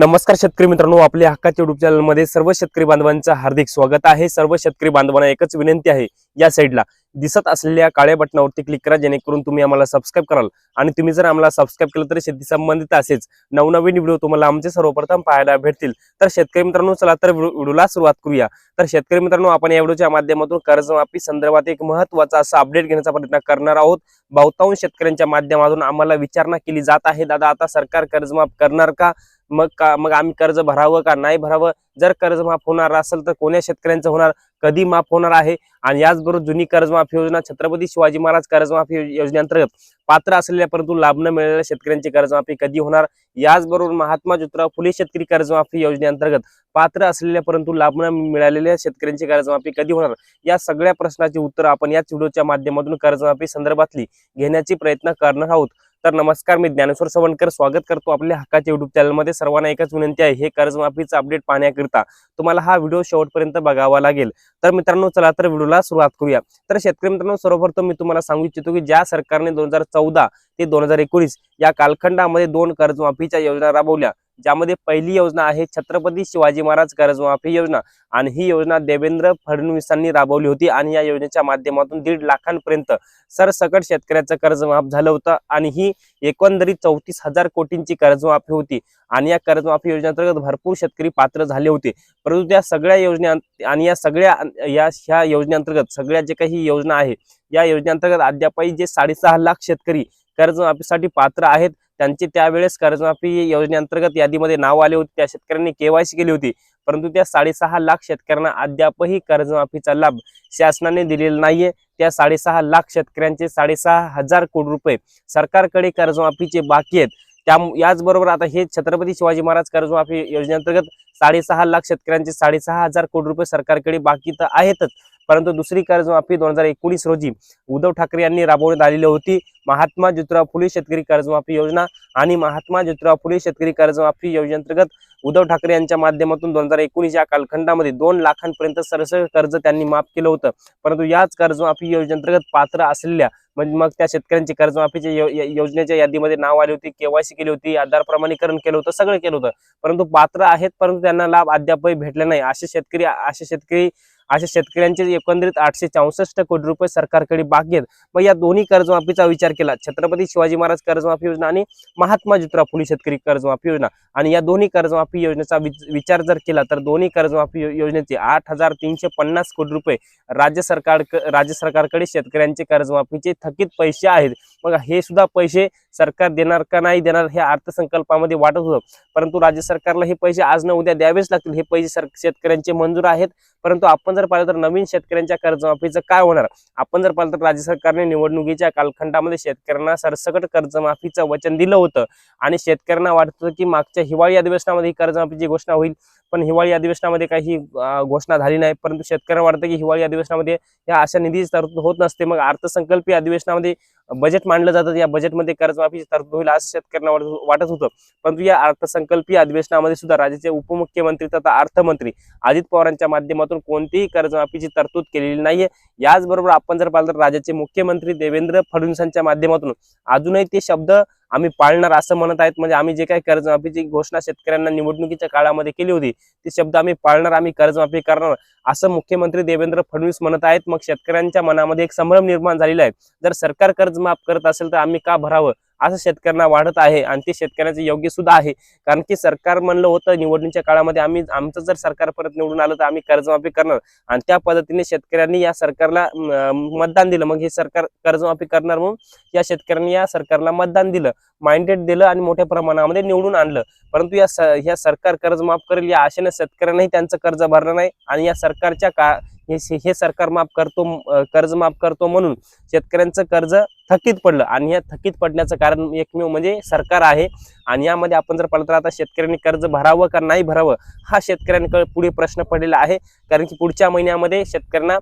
नमस्कार शेतकरी मित्रांनो आपल्या हक्काच्या युट्यूब चॅनलमध्ये सर्व शेतकरी बांधवांचं हार्दिक स्वागत आहे. सर्व शेतकरी बांधवांना एकच विनंती आहे या साईडला दिसत असलेल्या काळ्या बटनावरती क्लिक करा जेणेकरून तुम्ही आम्हाला सबस्क्राईब कराल. आणि तुम्ही जर आम्हाला सबस्क्राईब केलं तर शेती संबंधित असेच नवनवीन व्हिडिओ तुम्हाला आमचे सर्वप्रथम पाहायला भेटतील. तर शेतकरी मित्रांनो चला तर व्हिडिओला सुरुवात करूया. तर शेतकरी मित्रांनो आपण या व्हिडिओच्या माध्यमातून कर्जमाफी संदर्भात एक महत्त्वाचा असा अपडेट घेण्याचा प्रयत्न करणार आहोत. बहुतांश शेतकऱ्यांच्या माध्यमातून आम्हाला विचारणा केली जात आहे. दादा आता सरकार कर्जमाफ करणार का? मग का मग आम्ही कर्ज भरावं का? नाही भरावं? जर कर्ज माफ होणार असेल तर कोण्या शेतकऱ्यांचं होणार? कधी माफ होणार आहे? आणि याचबरोबर जुनी कर्जमाफी योजना छत्रपती शिवाजी महाराज कर्जमाफी योजनेअंतर्गत पात्र असलेल्या परंतु लाभ न मिळालेल्या शेतकऱ्यांची कर्जमाफी कधी होणार? याचबरोबर महात्मा ज्योतिराव फुले शेतकरी कर्जमाफी योजनेअंतर्गत पात्र असलेल्या परंतु लाभ न मिळालेल्या शेतकऱ्यांची कर्जमाफी कधी होणार? या सगळ्या प्रश्नाची उत्तर आपण याच व्हिडिओच्या माध्यमातून कर्जमाफी संदर्भातली घेण्याची प्रयत्न करणार आहोत. तर नमस्कार मी ज्ञानेश्वर सवणकर. स्वागत करतो आपल्या हक्काच्या युट्यूब चॅनलमध्ये सर्वांना एकच विनंती आहे हे कर्जमाफीचं अपडेट पाहण्याकरिता तुम्हाला हा व्हिडिओ शेवटपर्यंत बघावा लागेल. तर मित्रांनो चला तर व्हिडिओला सुरुवात करूया. तर शेतकरी मित्रांनो सर्वप्रथम मी तुम्हाला सांगू इच्छितो की ज्या सरकारने दोन हजार चौदा ते दोन हजार एकोणीस या कालखंडामध्ये दोन कर्जमाफीच्या योजना राबवल्या ज्यामध्ये पहिली योजना आहे छत्रपती शिवाजी महाराज कर्जमाफी योजना. आणि ही योजना देवेंद्र फडणवीसांनी राबवली होती आणि या योजनेच्या माध्यमातून दीड लाखांपर्यंत सरसकट शेतकऱ्याचं कर्जमाफ झालं होतं. आणि ही एकंदरीत चौतीस हजार कोटींची कर्जमाफी होती. आणि या कर्जमाफी योजनेअंतर्गत भरपूर शेतकरी पात्र झाले होते. परंतु त्या सगळ्या योजने आणि या सगळ्या या ह्या योजनेअंतर्गत सगळ्या जे काही योजना आहे या योजनेअंतर्गत अद्यापही जे साडेसहा लाख शेतकरी कर्जमाफीसाठी पात्र आहेत त्यांची त्यावेळेस कर्जमाफी योजनेअंतर्गत यादीमध्ये नाव आले होते. त्या शेतकऱ्यांनी केवायसी केली होती. परंतु त्या साडेसहा लाख शेतकऱ्यांना अद्यापही कर्जमाफीचा लाभ शासनाने दिलेला नाहीये. त्या साडेसहा लाख शेतकऱ्यांचे साडेसहा हजार कोटी रुपये सरकारकडे कर्जमाफीचे बाकी आहेत. त्या याचबरोबर आता हे छत्रपती शिवाजी महाराज कर्जमाफी योजनेअंतर्गत साडेसहा लाख शेतकऱ्यांचे साडेसहा हजार कोटी रुपये सरकारकडे बाकी तर आहेतच. परंतु दुसरी कर्जमाफी दोन हजार एकोणीस रोजी उद्धव ठाकरे यांनी राबवण्यात आलेली होती महात्मा ज्योतिराव फुले शेतकरी कर्जमाफी योजना आणि महात्मा ज्योतिराव फुले शेतकरी कर्जमाफी योजनेअंतर्गत उद्धव ठाकरे यांच्या माध्यमातून दोन हजार एकोणीस या कालखंडामध्ये दोन लाखांपर्यंत सरसकट कर्ज त्यांनी माफ केलं होतं. परंतु याच कर्जमाफी योजनेअंतर्गत पात्र असलेल्या म्हणजे मग त्या शेतकऱ्यांची कर्जमाफीच्या योजनेच्या यादीमध्ये नाव आली होती केवायसी केली होती आधार प्रमाणीकरण केलं होतं सगळं केलं होतं. परंतु पात्र आहेत परंतु त्यांना लाभ अद्यापही भेटले नाही. असे शेतकरी असे शेतकरी अशा शेतकऱ्यांचे एकंदरीत आठशे चौसष्ट कोटी रुपये सरकारकडे बाकी आहेत. मग या दोन्ही कर्जमाफीचा विचार केला. छत्रपती शिवाजी महाराज कर्जमाफी योजना आणि महात्मा ज्योतिराव फुले शेतकरी कर्जमाफी योजना. आणि या दोन्ही कर्जमाफी योजनेचा विचार जर केला तर दोन्ही कर्जमाफी योजनेचे आठ हजार तीनशे पन्नास कोटी रुपये राज्य सरकार राज्य सरकारकडे शेतकऱ्यांचे कर्जमाफीचे थकीत पैसे आहेत. मग हे सुद्धा पैसे सरकार देणार का नाही देणार हे अर्थसंकल्पामध्ये वाटत होतं. परंतु राज्य सरकारला हे पैसे आज न उद्या द्यावेच लागतील. हे पैसे सर शेतकऱ्यांचे मंजूर आहेत. परंतु आपण जर पाहिलं तर नवीन शेतकऱ्यांच्या कर्जमाफीचं काय होणार? आपण जर पाहिलं तर राज्य सरकारने निवडणुकीच्या कालखंडामध्ये शेतकऱ्यांना सरसकट कर्जमाफीचं वचन दिलं होतं. आणि शेतकऱ्यांना वाटत होतं की मागच्या हिवाळी अधिवेशनामध्ये ही कर्जमाफीची घोषणा होईल. पण हिवाळी अधिवेशनामध्ये काही घोषणा झाली नाही. परंतु शेतकऱ्यांना वाटतं की हिवाळी अधिवेशनामध्ये या अशा निधीची तरतूद होत नसते. मग अर्थसंकल्पीय अधिवेशनामध्ये बजेट मांडलं जातं. या बजेटमध्ये कर्जमाफीची तरतूद होईल असं शेतकऱ्यांना वाटत वाटत होतं. परंतु या अर्थसंकल्पीय अधिवेशनामध्ये सुद्धा राज्याचे उपमुख्यमंत्री तथा अर्थमंत्री अजित पवारांच्या माध्यमातून कोणतीही कर्जमाफीची तरतूद केलेली नाहीये. याचबरोबर आपण जर पाहिलं तर राज्याचे मुख्यमंत्री देवेंद्र फडणवीसांच्या माध्यमातून अजूनही ते शब्द आम्ही पाळणार असं म्हणत आहेत. म्हणजे आम्ही जे काही कर्जमाफीची घोषणा शेतकऱ्यांना निवडणुकीच्या काळामध्ये केली होती ती शब्द आम्ही पाळणार आम्ही कर्जमाफी करणार. असं मुख्यमंत्री देवेंद्र फडणवीस म्हणत आहेत. मग शेतकऱ्यांच्या मनामध्ये एक संभ्रम निर्माण झालेला आहे. जर सरकार कर्ज माफ करत असेल तर आम्ही का भरावं? असं शेतकऱ्यांना वाढत आहे आणि ते शेतकऱ्यांचे योग्य सुद्धा आहे. कारण की सरकार म्हणलं होतं निवडणुकीच्या काळामध्ये आम्ही आमचं जर सरकार परत निवडून आलं तर आम्ही कर्जमाफी करणार. आणि त्या पद्धतीने शेतकऱ्यांनी या सरकारला मतदान दिलं. मग हे सरकार कर्जमाफी करणार म्हणून या शेतकऱ्यांनी या सरकारला मतदान दिलं. माइंडेड दिलं आणि मोठ्या प्रमाणामध्ये निवडून आणलं. परंतु या स- ह्या सरकार कर्ज माफ करेल या आशेने शेतकऱ्यांनाही त्यांचं कर्ज भरलं नाही आणि या सरकारच्या का हे हे सरकार माफ करतो कर्ज माफ करतो म्हणून शेतकऱ्यांचं कर्ज थकीत पडलं. आणि या थकीत पडण्याचं कारण एकमेव म्हणजे सरकार आहे. आणि यामध्ये आपण जर पाहिलं तर आता शेतकऱ्यांनी कर्ज भरावं का नाही भरावं हा शेतकऱ्यांकडे पुढे प्रश्न पडलेला आहे. कारण की पुढच्या महिन्यामध्ये शेतकऱ्यांना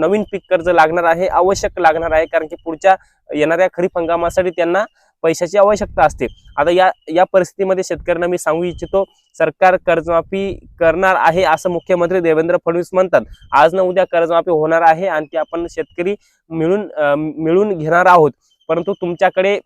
नवीन पीक कर्ज लागणार आहे आवश्यक लागणार आहे. कारण की पुढच्या येणाऱ्या खरीप हंगामासाठी त्यांना पैशाची आवश्यकता असते. आता या या परिस्थितीमध्ये शेतकऱ्यांना मी सांगू इच्छितो सरकार कर्जमाफी करणार आहे असं मुख्यमंत्री देवेंद्र फडणवीस म्हणतात. आज न उद्या कर्जमाफी होणार आहे आणि ती आपण शेतकरी मिळून मिळून घेणार आहोत. परंतु तुमच्याकडे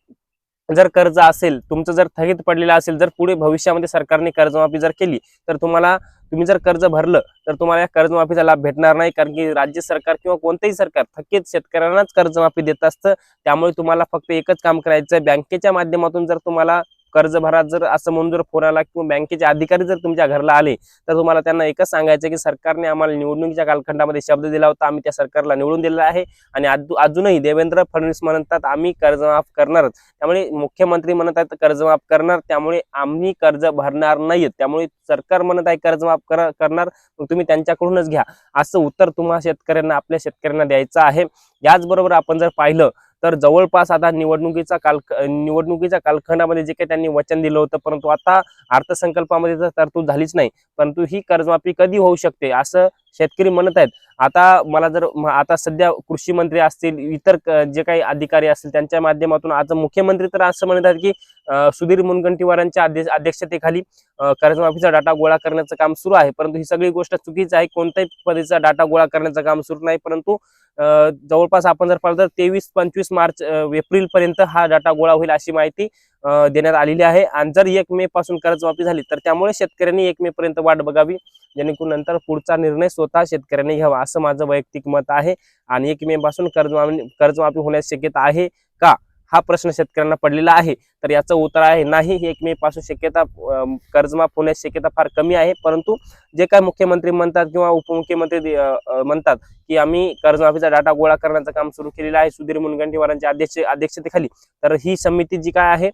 जर कर्ज असेल तुमचं जर थकीत पडलेलं असेल जर पुढे भविष्यामध्ये सरकारने कर्जमाफी जर केली तर तुम्हाला तुम्ही जर कर्ज भरलं तर तुम्हाला या कर्जमाफीचा लाभ भेटणार नाही कारण की राज्य सरकार किंवा कोणतंही सरकार थकीत शेतकऱ्यांनाच कर्जमाफी देत असतं. त्यामुळे तुम्हाला फक्त एकच काम करायचं आहे बँकेच्या माध्यमातून जर तुम्हाला कर्ज भरा जर असं म्हणून जर फोन आला किंवा बँकेचे अधिकारी जर तुमच्या घरला आले तर तुम्हाला त्यांना एकच सांगायचं की सरकारने आम्हाला निवडणुकीच्या कालखंडामध्ये शब्द दिला होता आम्ही त्या सरकारला निवडून दिलेला आहे. आणि अजूनही देवेंद्र फडणवीस म्हणतात आम्ही कर्जमाफ करणारच. त्यामुळे मुख्यमंत्री म्हणत आहेत कर्जमाफ करणार. त्यामुळे आम्ही कर्ज भरणार नाहीत. त्यामुळे सरकार म्हणत आहे कर्जमाफ करणार. मग तुम्ही त्यांच्याकडूनच घ्या. असं उत्तर तुम्हाला शेतकऱ्यांना आपल्या शेतकऱ्यांना द्यायचं आहे. याचबरोबर आपण जर पाहिलं तर जवळपास आता निवडणुकीचा काल निवडणुकीच्या कालखंडामध्ये जे काही त्यांनी वचन दिलं होतं परंतु आता अर्थसंकल्पामध्ये तर तरतूद झालीच नाही. परंतु ही कर्जमाफी कधी होऊ शकते? असं शेतकरी म्हणत आहेत. आता मला जर आता सध्या कृषी मंत्री असतील इतर जे काही अधिकारी असतील त्यांच्या माध्यमातून आज मुख्यमंत्री तर असं म्हणत आहेत की सुधीर मुनगंटीवारांच्या अध्यक्षतेखाली कर्जमाफीचा डाटा गोळा करण्याचं काम सुरू आहे. परंतु ही सगळी गोष्ट चुकीच आहे. कोणत्याही पद्धतीचा डाटा गोळा करण्याचं काम सुरू नाही. परंतु जवळपास आपण जर पाहिलं तर तेवीस पंचवीस मार्च एप्रिल पर्यंत हा डाटा गोळा होईल अशी माहिती देण्यात आलेली आहे. आणि जर एक मे पासून कर्जमाफी झाली तर त्यामुळे शेतकऱ्यांनी एक मे पर्यंत वाट बघावी. जेणेकरून नंतर पुढचा निर्णय स्वतः शेतकऱ्यांनी घ्यावा असं माझं वैयक्तिक मत आहे. आणि एक मे पासून कर्जमाफी कर्जमाफी होण्याची शक्यता आहे का? हा प्रश्न शेतकऱ्यांना पडलेला आहे. तर याचं उत्तर आहे नाही एक मे पासून शक्यता कर्जमाफ होण्याची शक्यता फार कमी आहे. परंतु जे काय मुख्यमंत्री म्हणतात किंवा उपमुख्यमंत्री म्हणतात की आम्ही कर्जमाफीचा डाटा गोळा करण्याचं काम सुरू केलेलं आहे सुधीर मुनगंटीवारांच्या अध्यक्ष अध्यक्षतेखाली तर ही समिती जी काय आहे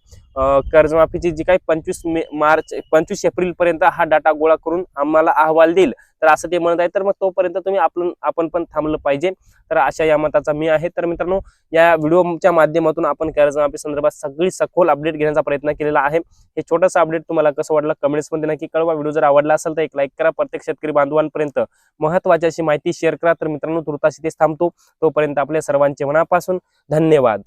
कर्जमाफीची जी काही पंचवीस मे मार्च पंचवीस एप्रिल पर्यंत हा डाटा गोळा करून आम्हाला अहवाल देईल. तर असं ते म्हणत आहे तर मग तोपर्यंत तुम्ही आपण आपण पण थांबलं पाहिजे. तर अशा या मताचा मी आहे. तर मित्रांनो या व्हिडिओच्या माध्यमातून आपण कर्जमाफी संदर्भात सगळी सखोल अपडेट घेण्याचा प्रयत्न केलेला आहे. हे छोटंसं अपडेट तुम्हाला कसं वाटलं कमेंट्समध्ये नक्की कळवा. व्हिडिओ जर आवडला असेल तर एक लाईक करा. प्रत्येक शेतकरी बांधवांपर्यंत महत्वाची अशी माहिती शेअर करा. तर मित्रांनो तुर्ताशी तेच थांबतो. तोपर्यंत आपल्या सर्वांचे मनापासून धन्यवाद.